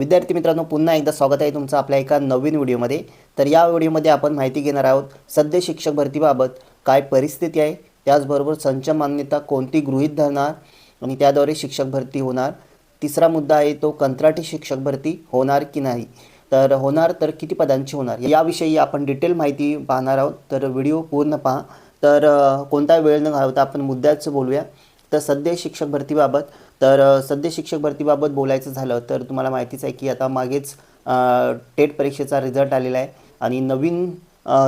विद्यार्थी मित्रांनो पुन्हा एकदा स्वागत आहे तुमचं आपल्या एका नवीन व्हिडिओमध्ये. तर या व्हिडिओमध्ये आपण माहिती घेणार आहोत सध्या शिक्षक भरतीबाबत काय परिस्थिती आहे त्याचबरोबर संच मान्यता कोणती गृहीत धरणार आणि त्याद्वारे शिक्षक भरती होणार. तिसरा मुद्दा आहे तो कंत्राटी शिक्षक भरती होणार की नाही? तर होणार तर किती पदांची होणार? याविषयी आपण डिटेल माहिती पाहणार आहोत तर व्हिडिओ पूर्ण पहा. तर कोणता वेळ न घालवता आपण मुद्द्याचं बोलूया. तर सध्या शिक्षक भरतीबाबत तर सध्या शिक्षक भरतीबाबत बोलायचं झालं तर तुम्हाला माहितीच आहे की आता मागेच टेट परीक्षेचा रिझल्ट आलेला आहे आणि नवीन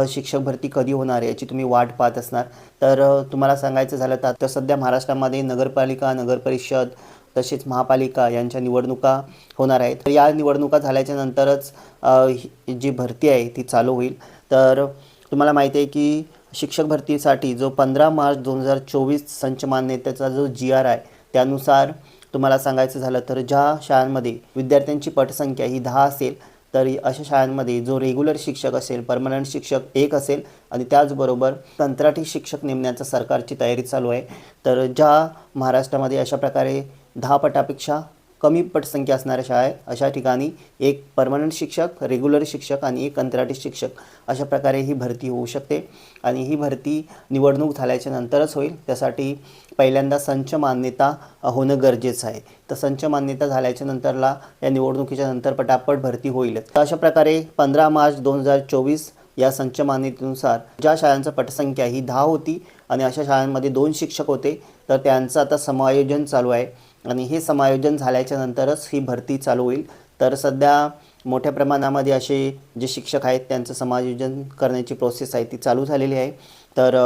शिक्षक भरती कधी होणार आहे याची तुम्ही वाट पाहत असणार. तर तुम्हाला सांगायचं झालं तर आता सध्या महाराष्ट्रामध्ये नगरपालिका नगरपरिषद तसेच महापालिका यांच्या निवडणुका होणार आहेत. तर या निवडणुका झाल्याच्या नंतरच ही जी भरती आहे ती चालू होईल. तर तुम्हाला माहिती आहे की शिक्षक भरतीसाठी जो पंधरा मार्च दोन हजार चोवीस संच मान्यतेचा जो जी आर आहे त्यानुसार तुम्हाला सांगायचं झालं तर ज्या शाळांमध्ये विद्यार्थ्यांची पटसंख्या ही दहा असेल तर अशा शाळांमध्ये जो रेग्युलर शिक्षक असेल परमनंट शिक्षक एक असेल आणि त्याचबरोबर कंत्राटी शिक्षक नेमण्याचा सरकारची तयारी चालू आहे. तर ज्या महाराष्ट्रामध्ये अशा प्रकारे दहा पटापेक्षा कमी पटसंख्या असणाऱ्या शाळा आहे. अशा ठिकाणी एक परमनंट शिक्षक रेग्युलर शिक्षक आणि एक कंत्राटी शिक्षक अशा प्रकारे ही भरती होऊ शकते. आणि ही भरती निवडणूक झाल्याच्या नंतरच होईल. त्यासाठी पहिल्यांदा संच मान्यता होणं गरजेचं आहे. तर संच मान्यता झाल्याच्या नंतरला या निवडणुकीच्या नंतर पटापट भरती होईल. तर अशा प्रकारे पंधरा मार्च दोन हजार चोवीस या संच मान्यतेनुसार ज्या शाळांचा पटसंख्या ही दहा होती आणि अशा शाळांमध्ये दोन शिक्षक होते तर त्यांचं आता समायोजन चालू आहे. आणि हे समायोजन झाल्याच्या नंतरच ही भरती चालू होईल. तर सध्या मोठ्या प्रमाणामध्ये असे जे शिक्षक आहेत त्यांचं समायोजन करण्याची प्रोसेस आहे ती चालू झालेली आहे. तर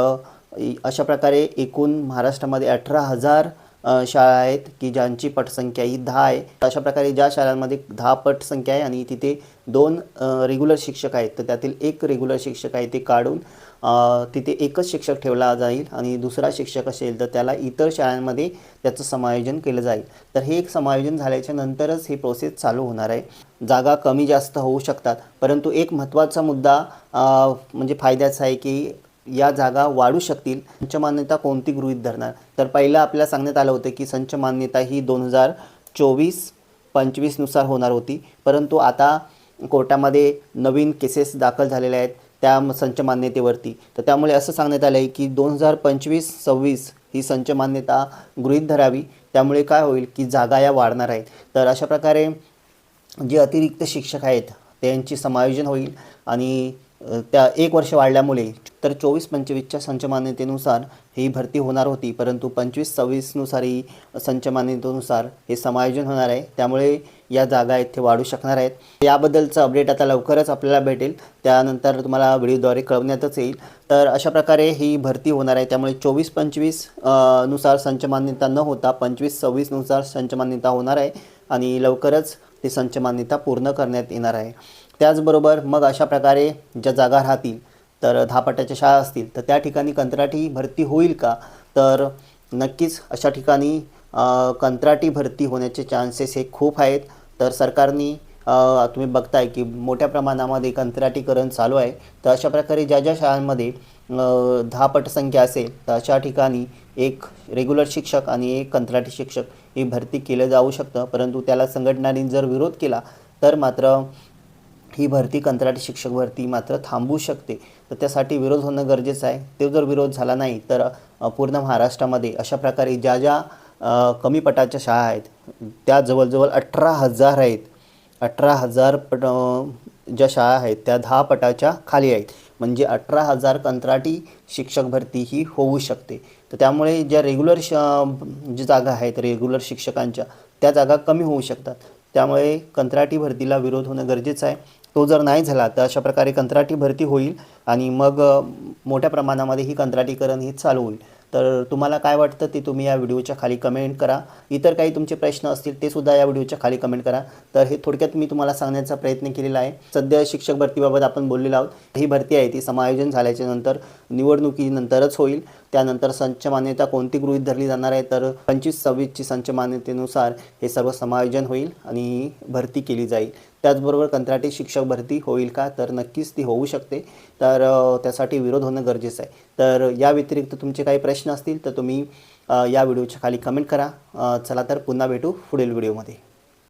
अशा प्रकारे एकूण महाराष्ट्रामध्ये अठरा हजार शाळा आहेत की ज्यांची पटसंख्या ही दहा आहे अशा प्रकारे ज्या शाळांमध्ये दहा पटसंख्या आहे आणि तिथे दोन रेग्युलर शिक्षक आहेत तर त्यातील एक रेग्युलर शिक्षक आहे ते काढून तिथे एकच शिक्षक ठेवला जाईल आणि दुसरा शिक्षक असेल तर त्याला इतर शाळांमध्ये त्याचं समायोजन केलं जाईल. तर हे एक समायोजन झाल्याच्या नंतरच ही प्रोसेस चालू होणार आहे. जागा कमी जास्त होऊ शकतात परंतु एक महत्त्वाचा मुद्दा म्हणजे फायद्याचा आहे की या जागा वाढू शकतील. संच मान्यता कोणती गृहीत धरणार? तर पहिलं आपल्याला सांगण्यात आलं होतं की संच मान्यता ही दोन हजार चोवीस पंचवीसनुसार होणार होती. परंतु आता कोर्टामध्ये नवीन केसेस दाखल झालेल्या आहेत त्या संच मान्यतेवरती. तर त्यामुळे असं सांगण्यात आलं आहे की दोन हजार पंचवीस सव्वीस ही संच मान्यता गृहीत धरावी. त्यामुळे काय होईल की जागा या वाढणार आहेत. तर अशा प्रकारे जे अतिरिक्त शिक्षक आहेत त्यांची समायोजन होईल आणि त्या एक वर्ष वाढल्यामुळे तर चोवीस पंचवीसच्या संचमान्यतेनुसार ही भरती होणार होती परंतु पंचवीस सव्वीसनुसार ही संचमान्यतेनुसार हे समायोजन होणार आहे. त्यामुळे या जागा आहेत ते वाढू शकणार आहेत. याबद्दलचं अपडेट आता लवकरच आपल्याला भेटेल. त्यानंतर तुम्हाला व्हिडिओद्वारे कळवण्यातच येईल. तर अशा प्रकारे ही भरती होणार आहे. त्यामुळे चोवीस पंचवीसनुसार संचमान्यता न होता पंचवीस सव्वीसनुसार संचमान्यता होणार आहे आणि लवकरच ती संचमान्यता पूर्ण करण्यात येणार आहे. त्याचबरोबर मग अशा प्रकारे ज्या जागा राहतील तर दहा शाळा असतील तर त्या ठिकाणी कंत्राटी भरती होईल का? तर नक्कीच अशा ठिकाणी कंत्राटी भरती होण्याचे चान्सेस हे खूप आहेत. तर सरकारने तुम्ही बघताय की मोठ्या प्रमाणामध्ये कंत्राटीकरण चालू आहे. तर अशा प्रकारे ज्या ज्या शाळांमध्ये अ, दहा पटसंख्या असेल तर अशा ठिकाणी एक रेग्युलर शिक्षक आणि एक कंत्राटी शिक्षक ही भरती केलं जाऊ शकतं. परंतु त्याला संघटनांनी जर विरोध केला तर मात्र ही भरती कंत्राटी शिक्षक भरती मात्र थांबू शकते. तर त्यासाठी विरोध होणं गरजेचं आहे. ते जर विरोध झाला नाही तर पूर्ण महाराष्ट्रामध्ये अशा प्रकारे ज्या ज्या कमी पटाच्या शाळा आहेत त्या जवळजवळ अठरा हजार आहेत. अठरा हजार पट ज्या शाळा आहेत त्या दहा पटाच्या खाली आहेत. म्हणजे अठरा हजार कंत्राटी शिक्षक भरती ही होऊ शकते. तर त्यामुळे ज्या रेग्युलर श जी जागा आहेत रेग्युलर शिक्षकांच्या त्या जागा कमी होऊ शकतात. त्यामुळे कंत्राटी भरतीला विरोध होणं गरजेचं आहे. तो जर नाही झाला तर अशा प्रकारे कंत्राटी भरती होईल आणि मग मोठ्या प्रमाणामध्ये ही कंत्राटीकरण हे चालू होईल. तर तुम्हाला काय वाटतं ते तुम्ही या व्हिडिओच्या खाली कमेंट करा. इतर काही तुमचे प्रश्न असतील ते सुद्धा या व्हिडिओच्या खाली कमेंट करा. तर हे थोडक्यात मी तुम्हाला सांगण्याचा प्रयत्न केलेला आहे. सध्या शिक्षक भरतीबाबत आपण बोललेलो आहोत. ही भरती आहे ती समायोजन झाल्याच्यानंतर निवडणुकीनंतरच होईल. त्यानंतर संच मान्यता कोणती गृहीत धरली जाणार आहे? तर पंचवीस सव्वीसची संच मान्यतेनुसार हे सर्व समायोजन होईल आणि भरती केली जाईल. त्याचबरोबर कंत्राटी शिक्षक भरती होईल का? तर नक्कीच ती होऊ शकते. तर त्यासाठी विरोध होणं गरजेचं आहे. तर या व्यतिरिक्त तुमचे काही प्रश्न असतील तर तुम्ही या व्हिडिओच्या खाली कमेंट करा. चला तर पुन्हा भेटू पुढील व्हिडिओमध्ये.